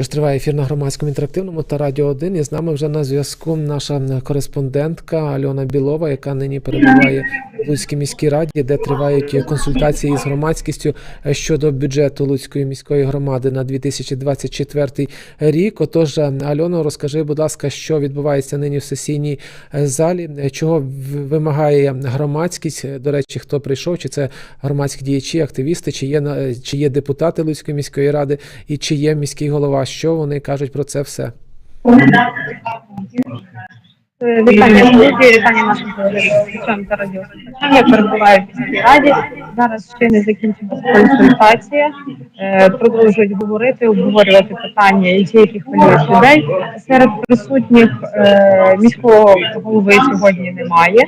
Що ж триває ефір на громадському інтерактивному та радіо 1. І з нами вже на зв'язку наша кореспондентка Альона Білова, яка нині перебуває в Луцькій міській раді, де тривають консультації з громадськістю щодо бюджету Луцької міської громади на 2024 рік. Отож, Альоно, розкажи, будь ласка, що відбувається нині в сесійній залі, чого вимагає громадськість. До речі, хто прийшов, чи це громадські діячі, активісти, чи є чи є депутати Луцької міської ради, і чи є міський голова. Що вони кажуть про це все? Вітання студії, вітання нашим телеглядачам та. Я перебуваю в міській раді. Зараз ще не закінчилася консультація. Е, Продовжують говорити, обговорювати питання, які які хвилюють людей. Серед присутніх е, міського голови сьогодні немає.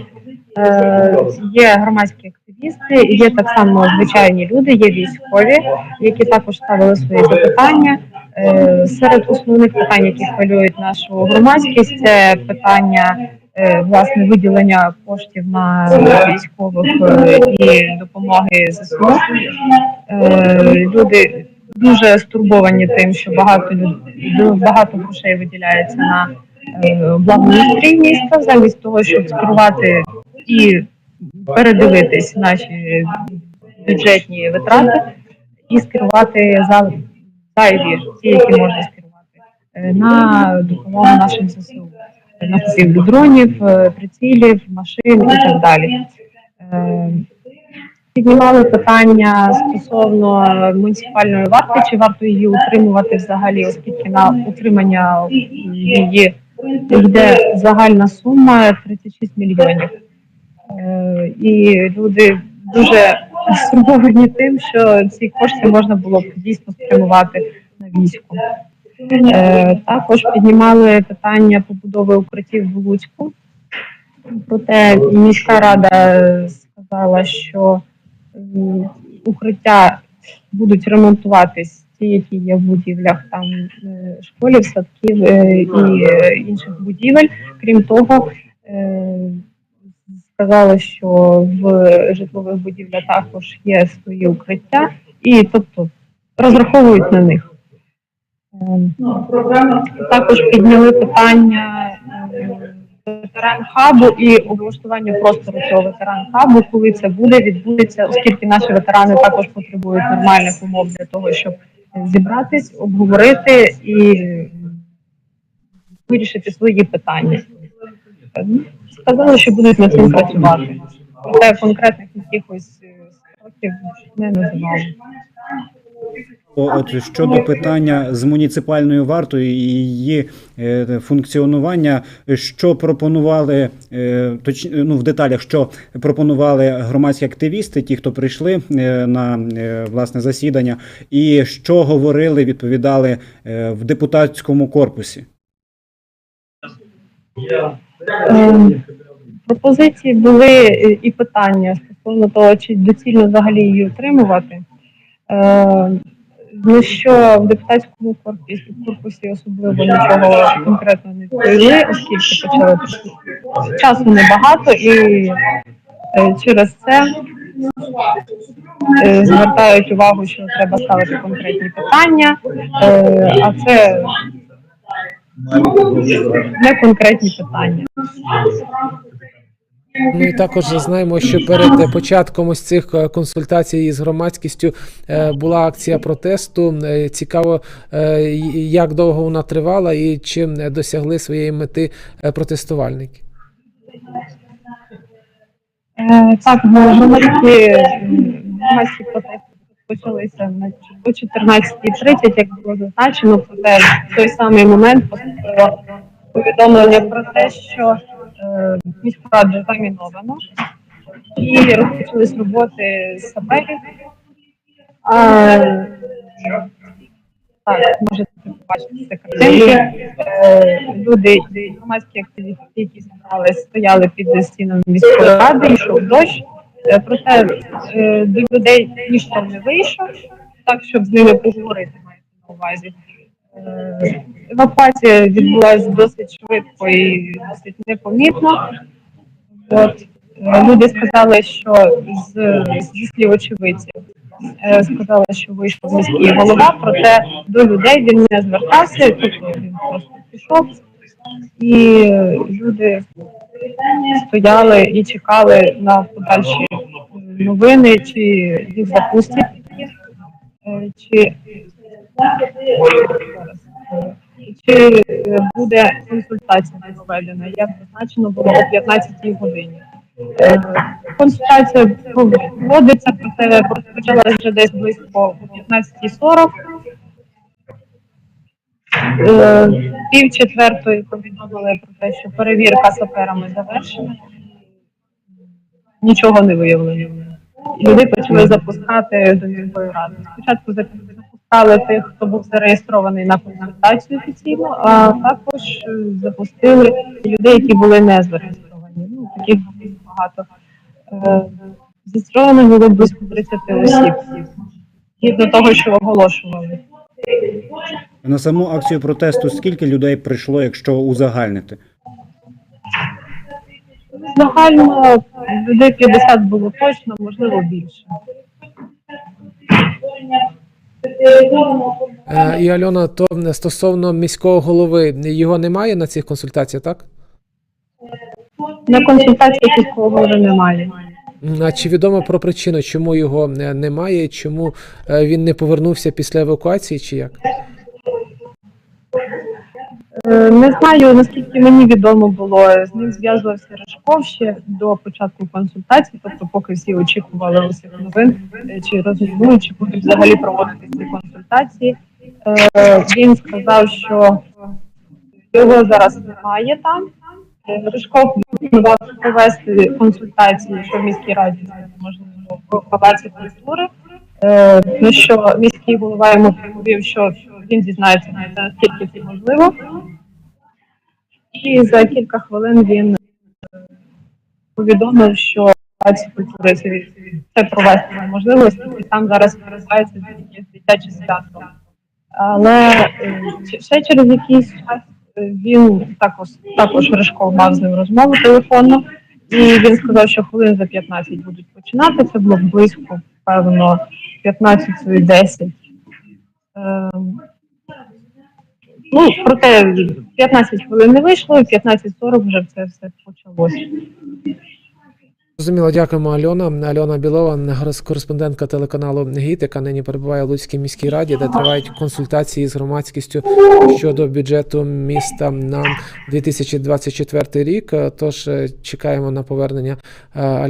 Е, Є громадські активісти, є так само звичайні люди, є військові, які також ставили свої запитання. Е, Серед основних питань, які хвилюють нашу громадськість, це питання е, власне виділення коштів на військових е, і допомоги ЗСУ. Люди дуже стурбовані тим, що багато люд- багато грошей виділяється на благоустрій міста, замість того, щоб скерувати і передивитись наші бюджетні витрати і скерувати за зайві, ті, які можна скерувати, е, на допомогу нашим ЗСУ, на купівлю дронів, е, прицілів, машин і так далі. Е, Піднімали питання стосовно муніципальної варти, чи варто її утримувати взагалі, оскільки на утримання її йде загальна сума 36 мільйонів. І люди дуже стурбовані тим, що ці кошти можна було б дійсно спрямувати на військо. Е, Також піднімали питання побудови укриттів в Луцьку. Проте міська рада сказала, що укриття будуть ремонтуватись ті, які є в будівлях там е, школів, садків е, і е, інших будівель. Крім того, сказали, що в житлових будівлях також є свої укриття, і тобто розраховують на них. Ем, Також підняли питання ветеран хабу і облаштування простору цього ветеран хабу, коли це буде, відбудеться, оскільки наші ветерани також потребують нормальних умов для того, щоб зібратись, обговорити і вирішити свої питання. Сказали, що будуть над цим працювати. Проте конкретних якихось е, не називали. О, От щодо питання з муніципальною вартою і її е, функціонування, що пропонували е, точ, ну, в деталях, що пропонували громадські активісти, ті, хто прийшли е, на е, власне засідання, і що говорили, відповідали е, в депутатському корпусі. Ем, Пропозиції були е, і питання стосовно того, чи доцільно взагалі її утримувати. Ем, На що в депутатському корпусі, корпусі особливо нічого конкретно не відповіли, оскільки почали часу небагато і е, через це е, звертають увагу, що треба ставити конкретні питання, а це не конкретні питання. І також знаємо, що перед початком ось цих е, консультацій з громадськістю е, була акція протесту. Е, Цікаво, як довго вона тривала і чим е, досягли своєї мети протестувальники. Так, громадські громадські протести почалися на о 14.30, як було зазначено, проте в той самий момент поступило повідомлення про те, що е, міська рада заміновано і розпочались роботи з саперів. А, так, можете побачити картинки. Е, Люди, громадські активісти, які стояли під стінами міської ради, йшов дощ. Е, Проте е, до людей ніхто не вийшов, так щоб з ними поговорити, мається на увазі. Евакуація відбулася досить швидко і досить непомітно. От. Е, Люди сказали, що з, зі слів очевидців сказали, що вийшов міський голова, проте до людей він не звертався, тобто він просто пішов, і люди стояли і чекали на подальші е, новини, чи їх запустять, е, чи чи е, буде консультація проведена, як зазначено було о 15 годині. Консультація проводиться, проте розпочалася вже десь близько о 15.40. Е, Пів четвертої повідомили про те, що перевірка саперами завершена. Нічого не виявлено. Люди почали запускати до міської ради. Спочатку запускали тих, хто був зареєстрований на консультацію офіційно, а також е, запустили людей, які були не зареєстровані. Ну, таких було багато. Е, Зареєстровано було близько 30 осіб. Згідно того, що оголошували. На саму акцію протесту скільки людей прийшло, якщо узагальнити? Загально людей 50 було точно, можливо більше. Е, І Альона, то стосовно міського голови, його немає на цих консультаціях, так? На консультації військового вже немає. Чи відомо про причину, чому його е, немає, чому е, він не повернувся після евакуації, чи як? Е, Не знаю, наскільки мені відомо було, з ним зв'язувався Рашков ще до початку консультації, тобто поки всі очікували усіх новин, чи розуміють, чи будуть взагалі проводити ці консультації. Він сказав, що його зараз немає там. Ришков планував провести консультації, що в міській раді можливо в палаці культури. Е, На що міський голова йому відповів, що він дізнається наскільки це можливо. І за кілька хвилин він е, повідомив, що палаці культури це, провести неможливо, оскільки там зараз таке дитяче свято. Але е, ще через якийсь час він також також Ришков мав з ним розмову телефонну, і він сказав, що хвилин за 15 будуть починати. Це було близько, певно, 15-10. Ем, Ну, проте 15 хвилин не вийшло, і 15.40 вже це все почалося. Зрозуміло, дякуємо, Альона. Альона Білова, кореспондентка телеканалу ГІТ, яка нині перебуває в Луцькій міській раді, де тривають консультації з громадськістю щодо бюджету міста на 2024 рік. Тож е, чекаємо на повернення е, Альони.